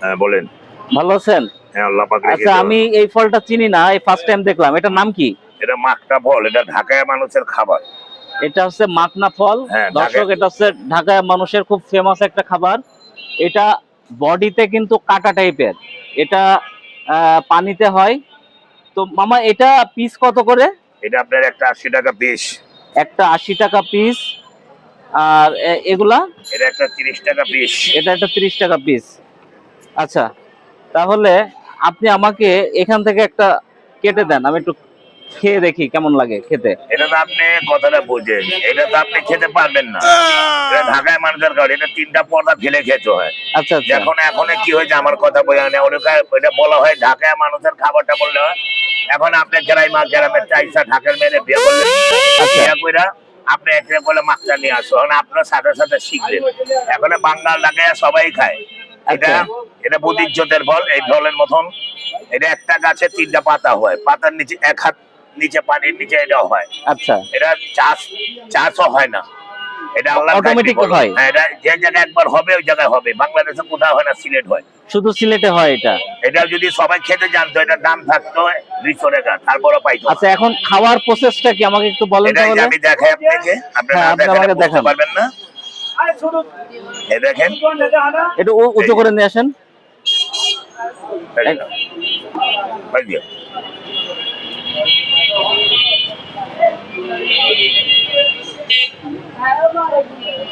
হ্যাঁ বলেন। ভালো আছেন? হ্যাঁ আল্লাহ আচ্ছা আমি এই ফলটা চিনি না এই ফার্স্ট টাইম দেখলাম। এটার নাম কি? এটা মাখটা ফল এটা ঢাকায় মানুষের খাবার। এটা হচ্ছে মাকনা ফল। হ্যাঁ, দর্শক ঢাকায়- এটা হচ্ছে ঢাকায় মানুষের খুব ফেমাস একটা খাবার। এটা বডিতে কিন্তু কাটা টাইপের। এটা আহ, পানিতে হয়। তো মামা এটা পিস কত করে? এটা আপনার একটা আশি টাকা পিস একটা আশি টাকা পিস আর এগুলা? এটা একটা তিরিশ টাকা পিস এটা একটা তিরিশ টাকা পিস আচ্ছা তাহলে আপনি আমাকে এখান থেকে একটা কেটে দেন আমি একটু খেয়ে দেখি কেমন লাগে খেতে। এটা তো আপনি কথাটা বোঝেন এটা তো আপনি খেতে পারবেন না। ঢাকায় মানুষের এটা তিনটা পর্দা ফেলে খেতে হয়। আচ্ছা আচ্ছা। এখন এখন কি হয়েছে আমার কথা বোঝা নেই ওটা এটা বলা হয় ঢাকায় মানুষের খাবারটা বললে এখন আপনি গ্রাই মা গ্রামের চাইসা ঢাকার মেয়েদের বিয়ে করলেন আচ্ছা। বিয়ে কইরা আপনি এখানে বলে মাছটা নিয়ে আসো। এখন আপনার সাথে সাথে শিখলেন এখন বাঙ্গাল ঢাকায় সবাই খায়। এটা আচ্ছা। এটা বুদ্ধিজ্জতের ফল এই ফলের মতন। এটা একটা গাছে তিনটা পাতা হয়। পাতার নিচে এক হাত নিচে পানির নিচে এটা হয়। আচ্ছা। এটা চাষ চাষও হয় না। এটা Automatic হয়। হ্যাঁ এটা যে জায়গায় একবার হবে ওই জায়গায় হবে। বাংলাদেশে কোথাও হয় না সিলেট হয়। শুধু সিলেটে হয় এটা? এটা যদি সবাই খেতে জানতো এটা দাম থাকতো দুইশো টাকা তারপরে পাইতো। আচ্ছা এখন খাওয়ার প্রসেসটা কি? আমাকে একটু বলেন এটা তাহলে। আমি দেখাই আপনাকে। আপনি হ্যাঁ, বুঝতে পারবেন না। দেখেন। একটু উ- উঁচু করে নিয়ে আসেন। এই যে। এই যে।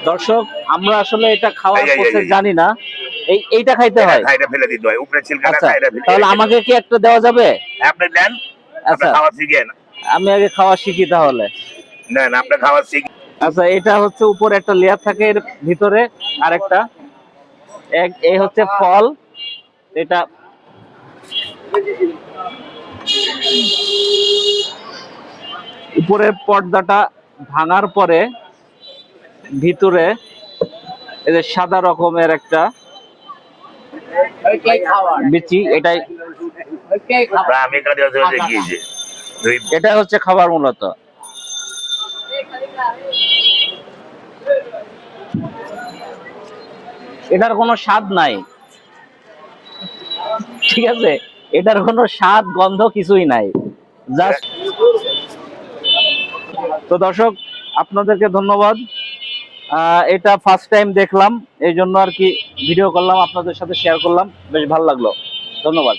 দর্শক আমরা আসলে এটা খাওয়ার প্রসেস জানি না। এই এইটা খাইতে হয়। খাইটা ফেলে দিতে হয় উপরে ছিলকাটা আচ্ছা ফেলে তাহলে আমাকে কি একটা দেওয়া যাবে? আপনি দেন আচ্ছা। খাওয়া শিখেন। আমি আগে খাওয়া শিখি তাহলে। নেন আপনি খাওয়া শিখ আচ্ছা এটা হচ্ছে উপরে একটা লেয়ার থাকে এর ভিতরে আরেকটা। এক এই হচ্ছে ফল। এটা উপরের পর্দাটা ভাঙার পরে ভিতরে এই যে সাদা রকমের একটা বিচি এটাই। এটা হচ্ছে খাবার মূলত। এটার কোনো স্বাদ নাই। ঠিক আছে? এটার কোনো স্বাদ গন্ধ কিছুই নাই। জাস্ট তো দর্শক আপনাদেরকে ধন্যবাদ। এটা ফার্স্ট টাইম দেখলাম, এই জন্য আর কি ভিডিও করলাম, আপনাদের সাথে শেয়ার করলাম, বেশ ভালো লাগল। ধন্যবাদ।